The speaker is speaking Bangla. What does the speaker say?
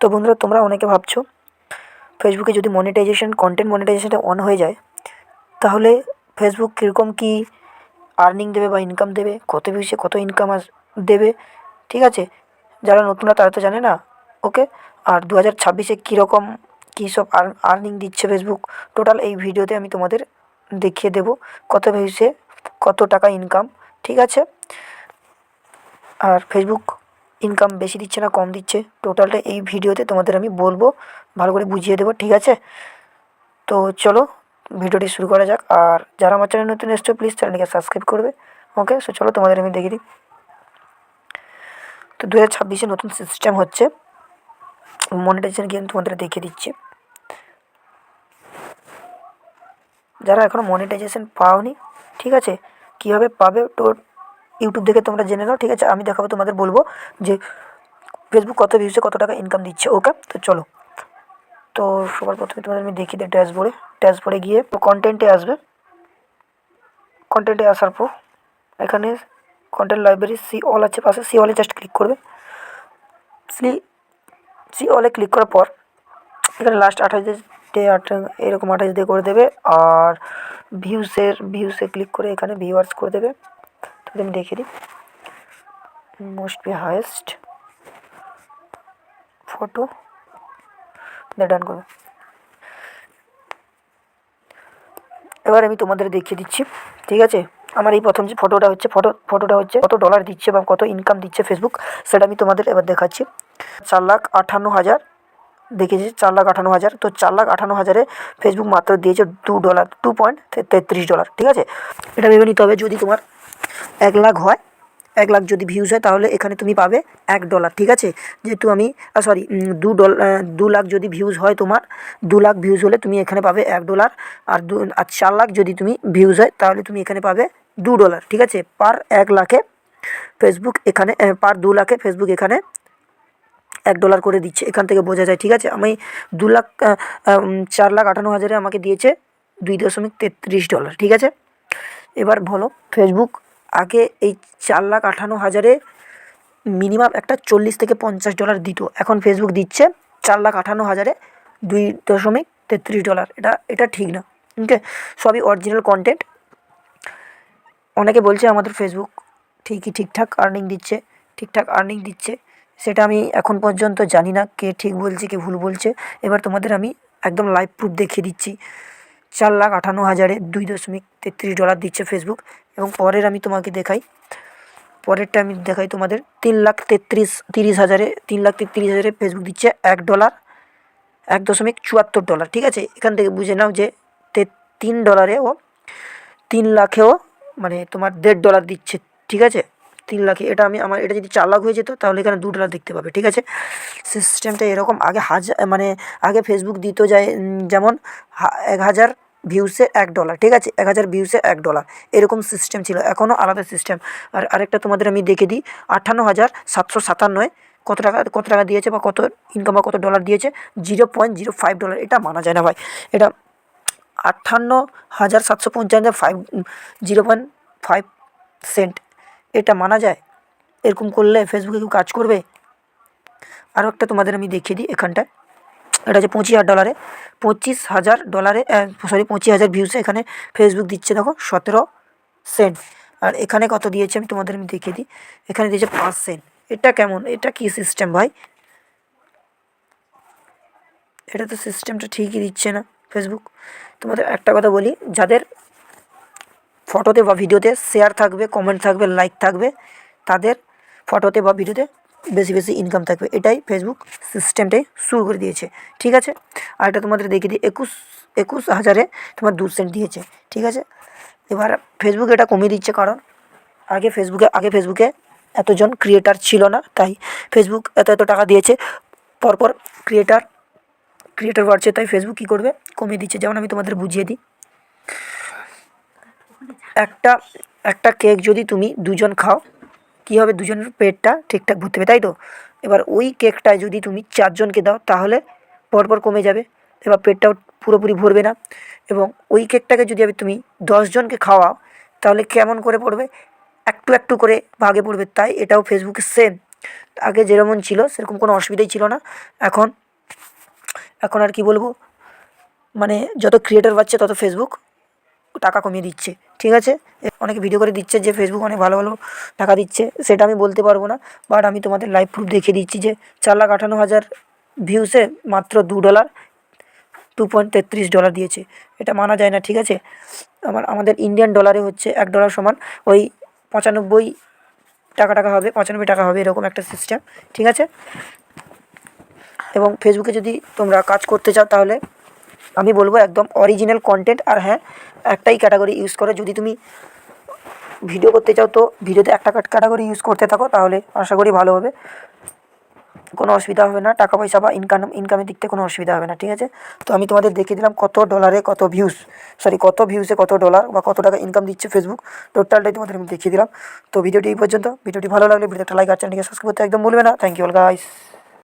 তো বন্ধুরা, তোমরা অনেকে ভাবছ ফেসবুকে যদি মনিটাইজেশন কন্টেন্ট মনিটাইজেশনটা অন হয়ে যায়, তাহলে ফেসবুক কীরকম কী আর্নিং দেবে বা ইনকাম দেবে, কত ভিউসে কত ইনকাম আস, দেবে, ঠিক আছে? যারা নতুনরা তারা তো জানে না ওকে আর দু হাজার ছাব্বিশে কীরকম কী সব আর্নিং দিচ্ছে ফেসবুক টোটাল এই ভিডিওতে আমি তোমাদের দেখিয়ে দেবো, কত ভিউসে কত টাকা ইনকাম ঠিক আছে? আর ফেসবুক ইনকাম বেশি দিচ্ছে না, কম দিচ্ছে টোটালটা এই ভিডিওতে তোমাদের আমি বলব, ভালো করে বুঝিয়ে দেবো, ঠিক আছে? তো চলো, ভিডিওটি শুরু করা যাক, আর যারা আমার চ্যানেল নতুন এসছো প্লিজ চ্যানেলটিকে সাবস্ক্রাইব করবে ওকে সো চলো তোমাদের আমি দেখিয়ে দিই। তো দু হাজার ছাব্বিশে নতুন সিস্টেম হচ্ছে মনিটাইজেশন গেম তোমাদের দেখিয়ে দিচ্ছি। যারা এখনও মনিটাইজেশন পাওনি, ঠিক আছে? কীভাবে পাবে, তো ইউটিউব দেখে তোমরা জেনে নাও, ঠিক আছে? আমি দেখাবো, তোমাদের বলব যে ফেসবুক কত ভিউসে কত টাকা ইনকাম দিচ্ছে ওকে তো চলো। তো সবার প্রথমে তোমাদের আমি দেখিয়ে দিই ড্যাশবোর্ডে ড্যাশবোর্ডে গিয়ে কন্টেন্টে আসবে। কন্টেন্টে আসার পর এখানে কন্টেন্ট লাইব্রেরি সি অল আছে, পাশে সি অলে জাস্ট ক্লিক করবে। সি সি অলে ক্লিক করার পর এখানে লাস্ট আঠাশ ডে আট, এরকম আঠাশ দিয়ে করে দেবে। আর ভিউসের ভিউসে ক্লিক করে এখানে ভিউয়ার্স করে দেবে। তাহলে আমি দেখিয়ে দিই most be highest photo done করবে। এবার আমি তোমাদের দেখিয়ে দিচ্ছি, ঠিক আছে? আমার এই প্রথম যে ফটোটা হচ্ছে ফটো ফটোটা হচ্ছে কত ডলার দিচ্ছে বা কত ইনকাম দিচ্ছে ফেসবুক সেটা আমি তোমাদের এবার দেখাচ্ছি। চার লাখ আটান্ন হাজার, দেখেছি চার লাখ আটান্ন হাজার। তো চার লাখ আটান্ন হাজারে ফেসবুক মাত্র দিয়েছে দু ডলার টু পয়েন্ট তেত্রিশ ডলার ঠিক আছে? এটা ভেবে নিতে হবে যদি তোমার এক লাখ হয়, এক লাখ যদি ভিউজ হয়, তাহলে এখানে তুমি পাবে এক ডলার ঠিক আছে? যেহেতু আমি সরি দু ডলার দু লাখ যদি ভিউজ হয় তোমার, দু লাখ ভিউজ হলে তুমি এখানে পাবে এক ডলার আর দু, আর চার লাখ যদি তুমি ভিউজ হয়, তাহলে তুমি এখানে পাবে দু ডলার ঠিক আছে? পার এক লাখে ফেসবুক এখানে পার দু লাখে ফেসবুক এখানে এক ডলার করে দিচ্ছে, এখান থেকে বোঝা যায়, ঠিক আছে? আমি দু লাখ চার লাখ আটান্ন হাজারে আমাকে দিয়েছে দুই দশমিক তেত্রিশ ডলার ঠিক আছে? এবার বলো ফেসবুক আগে এই চার লাখ আটান্ন হাজারে মিনিমাম একটা চল্লিশ থেকে পঞ্চাশ ডলার দিত। এখন ফেসবুক দিচ্ছে চার লাখ আটান্ন হাজারে দুই দশমিক তেত্রিশ ডলার। এটা এটা ঠিক না। ওকে সবই অরিজিনাল কন্টেন্ট অনেকে বলছে আমাদের ফেসবুক ঠিকই ঠিকঠাক আর্নিং দিচ্ছে, ঠিকঠাক আর্নিং দিচ্ছে। সেটা আমি এখন পর্যন্ত জানি না কে ঠিক বলছে, কে ভুল বলছে। এবার তোমাদের আমি একদম লাইভ প্রুফ দেখিয়ে দিচ্ছি। চার লাখ আটান্ন হাজারে দুই দশমিক তেত্রিশ ডলার দিচ্ছে ফেসবুক এবং পরের আমি তোমাকে দেখাই। পরেরটা আমি দেখাই তোমাদের। তিন লাখ তেত্রিশ, তিরিশ হাজারে, তিন লাখ তেত্রিশ হাজারে ফেসবুক দিচ্ছে এক ডলার, এক দশমিক চুয়াত্তর ডলার, ঠিক আছে? এখান থেকে বুঝে নাও যে তিন ডলারে ও তিন লাখেও মানে তোমার দেড় ডলার দিচ্ছে, ঠিক আছে? তিন লাখে। এটা আমি আমার, এটা যদি চার লাখ হয়ে যেত, তাহলে এখানে দু ডলার দেখতে পাবে, ঠিক আছে? সিস্টেমটা এরকম, আগে হাজার মানে আগে ফেসবুক দিত যায় যেমন এক হাজার ভিউসে এক ডলার ঠিক আছে? এক হাজার ভিউসে এক ডলার এরকম সিস্টেম ছিল এখনও আলাদা সিস্টেম আর আরেকটা তোমাদের আমি দেখে দিই, আটান্ন হাজার সাতশো সাতান্নয়, কত টাকা কত টাকা দিয়েছে বা কত ইনকাম বা কত ডলার দিয়েছে? Zero point zero five dollar এটা মানা যায় না ভাই। এটা আটান্ন হাজার সাতশো পঞ্চান্ন five zero point five cent এটা মানা যায়? এরকম করলে ফেসবুকে কেউ কাজ করবে? আরও একটা তোমাদের আমি দেখিয়ে দিই এখানটায়। এটা হচ্ছে পঁচিশ হাজার ডলারে পঁচিশ হাজার ডলারে সরি পঁচিশ হাজার ভিউসে এখানে ফেসবুক দিচ্ছে, দেখো, সতেরো সেন্ট আর এখানে কত দিয়েছে আমি তোমাদের আমি দেখিয়ে দিই। এখানে দিয়েছে পাঁচ সেন্ট এটা কেমন? এটা কি সিস্টেম ভাই? এটা তো সিস্টেমটা ঠিকই দিচ্ছে না ফেসবুক তোমাদের একটা কথা বলি, যাদের ফটোতে বা ভিডিওতে শেয়ার থাকবে কমেন্ট থাকবে লাইক থাকবে, তাদের ফটোতে বা ভিডিওতে বেশি বেশি ইনকাম থাকবে। এটাই ফেসবুক সিস্টেমটাই শুরু করে দিয়েছে, ঠিক আছে? আর এটা তোমাদের দেখিয়ে দিই, একুশ একুশ হাজারে তোমার দু সেন্ট দিয়েছে, ঠিক আছে? এবার ফেসবুক এটা কমিয়ে দিচ্ছে কারণ আগে ফেসবুকে আগে ফেসবুকে এতজন ক্রিয়েটার ছিল না, তাই ফেসবুক এত এত টাকা দিয়েছে, পরপর ক্রিয়েটার ক্রিয়েটার বাড়ছে, তাই ফেসবুক কী করবে? কমিয়ে দিচ্ছে। যেমন আমি তোমাদের বুঝিয়ে দিই একটা একটা কেক যদি তুমি দুজন খাও, কী হবে দুজনের পেটটা ঠিকঠাক ভরতে হবে, তাই তো? এবার ওই কেকটায় যদি তুমি চারজনকে দাও, তাহলে পরপর কমে যাবে। এবার পেটটাও পুরোপুরি ভরবে না। এবং ওই কেকটাকে যদি আমি তুমি দশজনকে খাওয়াও, তাহলে কেমন করে পড়বে? একটু একটু করে ভাগে পড়বে। তাই এটাও ফেসবুকে সেম আগে যেরকম ছিল, সেরকম কোনো অসুবিধাই ছিল না। এখন এখন আর কি বলব? মানে যত ক্রিয়েটার বাড়ছে, তত ফেসবুক টাকা কমিয়ে দিচ্ছে। ঠিক আছে? অনেকে ভিডিও করে দিচ্ছে যে ফেসবুক অনেক ভালো ভালো টাকা দিচ্ছে, সেটা আমি বলতে পারব না বাট আমি তোমাদের লাইভ প্রুফ দেখিয়ে দিচ্ছি যে চার লাখ আটান্ন হাজার ভিউসে মাত্র দু ডলার টু পয়েন্ট তেত্রিশ ডলার দিয়েছে। এটা মানা যায় না, ঠিক আছে? আমার, আমাদের ইন্ডিয়ান ডলারে হচ্ছে এক ডলার সমান, ওই পঁচানব্বই টাকা টাকা হবে, পঁচানব্বই টাকা হবে এরকম একটা সিস্টেম ঠিক আছে? এবং ফেসবুকে যদি তোমরা কাজ করতে চাও তাহলে আমি বলব একদম অরিজিনাল কন্টেন্ট আর হ্যাঁ একটাই ক্যাটাগরি ইউজ করো। যদি তুমি ভিডিও করতে চাও তো ভিডিওতে একটা ক্যাটাগরি ইউজ করতে থাকো, তাহলে আশা করি ভালো হবে। কোনো অসুবিধা হবে না। টাকা পয়সা বা ইনকাম ইনকামের দিক থেকে কোনো অসুবিধা হবে না, ঠিক আছে? তো আমি তোমাদের দেখিয়ে দিলাম কত ডলারে কত ভিউস সরি কত ভিউসে কত ডলার বা কত টাকা ইনকাম দিচ্ছে ফেসবুক টোটালটাই তোমাদের আমি দেখিয়ে দিলাম। তো ভিডিওটি এই পর্যন্ত। ভিডিওটি ভালো লাগলে ভিডিওটা লাইক আর চ্যানেলকে সাবস্ক্রাইব করতে একদম ভুলবে না। Thank you all guys